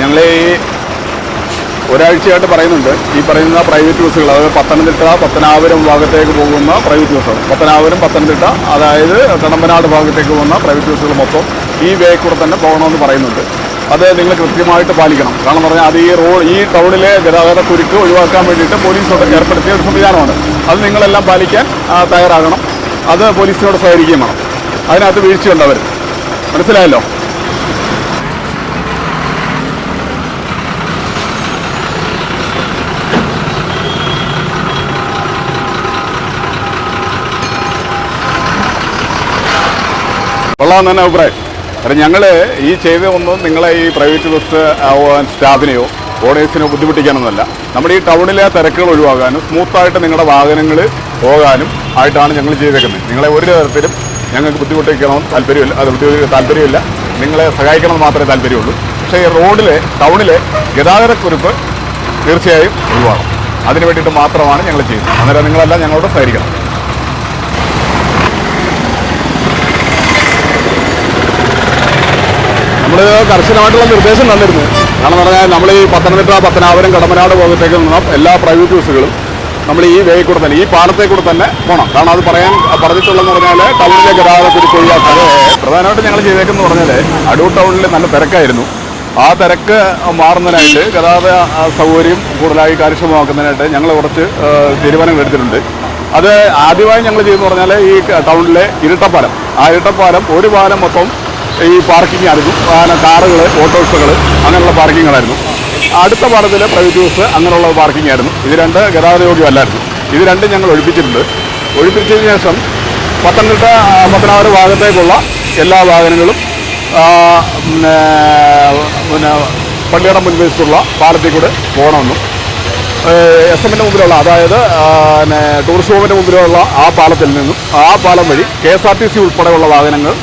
ഞങ്ങൾ ഈ ഒരാഴ്ചയായിട്ട് പറയുന്നുണ്ട്. ഈ പറയുന്ന പ്രൈവറ്റ് ബസ്സുകൾ അതായത് പത്തനംതിട്ട പത്തനാപുരം ഭാഗത്തേക്ക് പോകുന്ന പ്രൈവറ്റ് ബസ്സുകൾ പത്തനാപുരം പത്തനംതിട്ട അതായത് കടമ്പനാട് ഭാഗത്തേക്ക് പോകുന്ന പ്രൈവറ്റ് ബസ്സുകൾ മൊത്തം ഈ വേ കൂടെ തന്നെ പോകണമെന്ന് പറയുന്നുണ്ട്. അത് നിങ്ങൾ കൃത്യമായിട്ട് പാലിക്കണം. കാരണം പറഞ്ഞാൽ അത് ഈ റോഡ് ഈ ടൗണിലെ ഗതാഗത കുരുക്ക് ഒഴിവാക്കാൻ വേണ്ടിയിട്ട് പോലീസോട് ഏർപ്പെടുത്തിയ ഒരു സംവിധാനമാണ്. അത് നിങ്ങളെല്ലാം പാലിക്കാൻ തയ്യാറാകണം. അത് പോലീസിനോട് സഹകരിക്കുകയും വേണം. അതിനകത്ത് വീഴ്ചയുണ്ടവർ മനസ്സിലായല്ലോ? കൊള്ളാൻ തന്നെ അഭിപ്രായം. കാരണം ഞങ്ങൾ ഈ ചെയ്ത ഒന്നും നിങ്ങളെ ഈ പ്രൈവറ്റ് ബസ് സ്റ്റാഫിനെയോ ഓഡിയൻസിനോ ബുദ്ധിമുട്ടിക്കാനൊന്നുമല്ല. നമ്മുടെ ഈ ടൗണിലെ തിരക്കുകൾ ഒഴിവാക്കാനും സ്മൂത്തായിട്ട് നിങ്ങളുടെ വാഹനങ്ങൾ പോകാനും ആയിട്ടാണ് ഞങ്ങൾ ചെയ്തേക്കുന്നത്. നിങ്ങളെ ഒരു തരത്തിലും ഞങ്ങൾക്ക് ബുദ്ധിമുട്ടിക്കണം താല്പര്യമില്ല അത് ബുദ്ധിമുട്ട് താല്പര്യമില്ല. നിങ്ങളെ സഹായിക്കണമെന്ന് മാത്രമേ താല്പര്യമുള്ളൂ. പക്ഷേ ഈ റോഡിലെ ടൗണിലെ ഗതാഗതക്കുറിപ്പ് തീർച്ചയായും ഒഴിവാക്കണം. അതിനു വേണ്ടിയിട്ട് മാത്രമാണ് ഞങ്ങൾ ചെയ്യുന്നത്. അന്നേരം നിങ്ങളെല്ലാം ഞങ്ങളോട് സഹകരിക്കണം. നമ്മൾ കർശനമായിട്ടുള്ള നിർദ്ദേശം തന്നിരുന്നു. കാരണം പറഞ്ഞാൽ നമ്മൾ ഈ പത്തനംതിട്ട പത്തനാപുരം കടമനാട് ഭാഗത്തേക്ക് നിന്നും എല്ലാ പ്രൈവറ്റ് ബസ്സുകളും നമ്മൾ ഈ വേയിൽ കൂടെ തന്നെ ഈ പാലത്തെ കൂടെ തന്നെ പോകണം കാരണം അത് പറയാൻ പറഞ്ഞിട്ടുള്ളതെന്ന് പറഞ്ഞാൽ ടൗണിലെ ഗതാഗതത്തിൽ ഒഴിവാക്കാതെ പ്രധാനമായിട്ടും ഞങ്ങൾ ചെയ്തേക്കെന്ന് പറഞ്ഞാൽ അടൂർ ടൗണിൽ നല്ല തിരക്കായിരുന്നു. ആ തിരക്ക് മാറുന്നതിനായിട്ട് ഗതാഗത സൗകര്യം കൂടുതലായി കാര്യക്ഷമമാക്കുന്നതിനായിട്ട് ഞങ്ങൾ കുറച്ച് തീരുമാനങ്ങൾ എടുത്തിട്ടുണ്ട്. അത് ആദ്യമായി ഞങ്ങൾ ചെയ്തെന്ന് പറഞ്ഞാൽ ഈ ടൗണിലെ ഇരട്ടപ്പാലം. ആ ഇരട്ടപ്പാലം ഒരു പാലം മൊത്തം ഈ പാർക്കിംഗ് ആയിരുന്നു. കാറുകൾ ഓട്ടോറിക്ഷകൾ അങ്ങനെയുള്ള പാർക്കിങ്ങുകളായിരുന്നു. അടുത്ത പാടത്തിലെ പ്രൈവറ്റ് ബസ് അങ്ങനെയുള്ള പാർക്കിംഗ് ആയിരുന്നു. ഇത് രണ്ട് ഗതാഗത യോഗ്യമല്ലായിരുന്നു ഇത് രണ്ടും ഞങ്ങൾ ഒഴിപ്പിച്ചിട്ടുണ്ട്. ഒഴിപ്പിച്ചതിന് ശേഷം പത്തനംതിട്ട പത്തനാപുരം ഭാഗത്തേക്കുള്ള എല്ലാ വാഹനങ്ങളും പിന്നെ പിന്നെ പള്ളിയുടെ മുൻവശത്തുള്ള പാലത്തിൽ കൂടെ പോകണമെന്നും എസ് എമ്മിന്റെ മുമ്പിലുള്ള അതായത് പിന്നെ ടൂറിസ്റ്റ് ഹോമിന്റെ മുമ്പിലുള്ള ആ പാലത്തിൽ നിന്നും ആ പാലം വഴി K S R T C ഉൾപ്പെടെയുള്ള വാഹനങ്ങൾ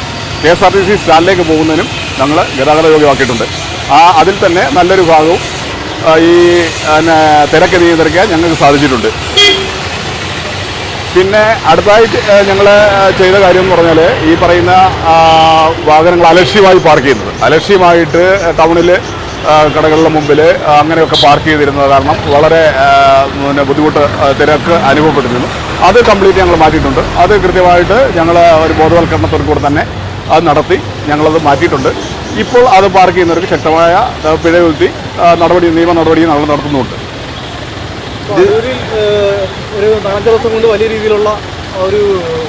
K S R T C സ്റ്റാൻഡിലേക്ക് പോകുന്നതിനും ഞങ്ങൾ ഗതാഗത യോഗ്യമാക്കിയിട്ടുണ്ട്. ആ അതിൽ തന്നെ നല്ലൊരു ഭാഗവും ഈ പിന്നെ തിരക്ക് നിയന്ത്രിക്കാൻ ഞങ്ങൾക്ക് സാധിച്ചിട്ടുണ്ട്. പിന്നെ അടുത്തായിട്ട് ഞങ്ങൾ ചെയ്ത കാര്യം എന്ന് പറഞ്ഞാൽ ഈ പറയുന്ന വാഹനങ്ങൾ അലക്ഷ്യമായി പാർക്ക് ചെയ്യുന്നത്. അലക്ഷ്യമായിട്ട് ടൗണിൽ കടകളുടെ മുമ്പിൽ അങ്ങനെയൊക്കെ പാർക്ക് ചെയ്തിരുന്നത് കാരണം വളരെ പിന്നെ ബുദ്ധിമുട്ട് തിരക്ക് അനുഭവപ്പെട്ടിരുന്നു. അത് കംപ്ലീറ്റ് ഞങ്ങൾ മാറ്റിയിട്ടുണ്ട്. അത് കൃത്യമായിട്ട് ഞങ്ങൾ ഒരു ബോധവൽക്കരണത്തോടു കൂടെ തന്നെ അത് നടത്തി ഞങ്ങളത് മാറ്റിയിട്ടുണ്ട്. ഇപ്പോൾ അത് പാർക്ക് ചെയ്യുന്നവർക്ക് ശക്തമായ പിഴ വരുത്തി നടപടി നിയമ നടപടി ഞങ്ങൾ നടത്തുന്നുണ്ട്. ഒരു നാലഞ്ച് ദിവസം കൊണ്ട് വലിയ രീതിയിലുള്ള ഒരു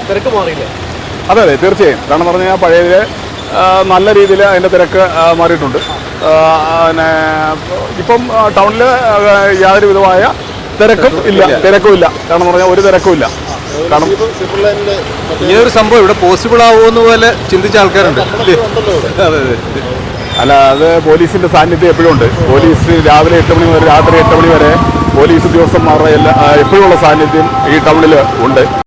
തിരക്ക് മാറിയില്ല. അതെ അതെ തീർച്ചയായും. കാരണം പറഞ്ഞു കഴിഞ്ഞാൽ പഴയതിൽ നല്ല രീതിയിൽ അതിന്റെ തിരക്ക് മാറിയിട്ടുണ്ട്. പിന്നെ ഇപ്പം ടൗണിൽ യാതൊരു വിധമായ തിരക്കും ഇല്ല. തിരക്കും ഇല്ല. കാരണം പറഞ്ഞാൽ ഒരു തിരക്കും ഇല്ല. കാരണം ഇങ്ങനൊരു സംഭവം ഇവിടെ പോസിബിൾ ആവുമെന്ന് പോലെ ചിന്തിച്ച ആൾക്കാരുണ്ട്. അതെ അതെ അല്ല അത് പോലീസിന്റെ സാന്നിധ്യം എപ്പോഴും ഉണ്ട്. പോലീസ് രാവിലെ എട്ട് മണി വരെ രാത്രി എട്ട് മണി വരെ പോലീസ് ഉദ്യോഗസ്ഥന്മാരുടെ എല്ലാ എപ്പോഴുള്ള സാന്നിധ്യം ഈ ടൗണിൽ ഉണ്ട്.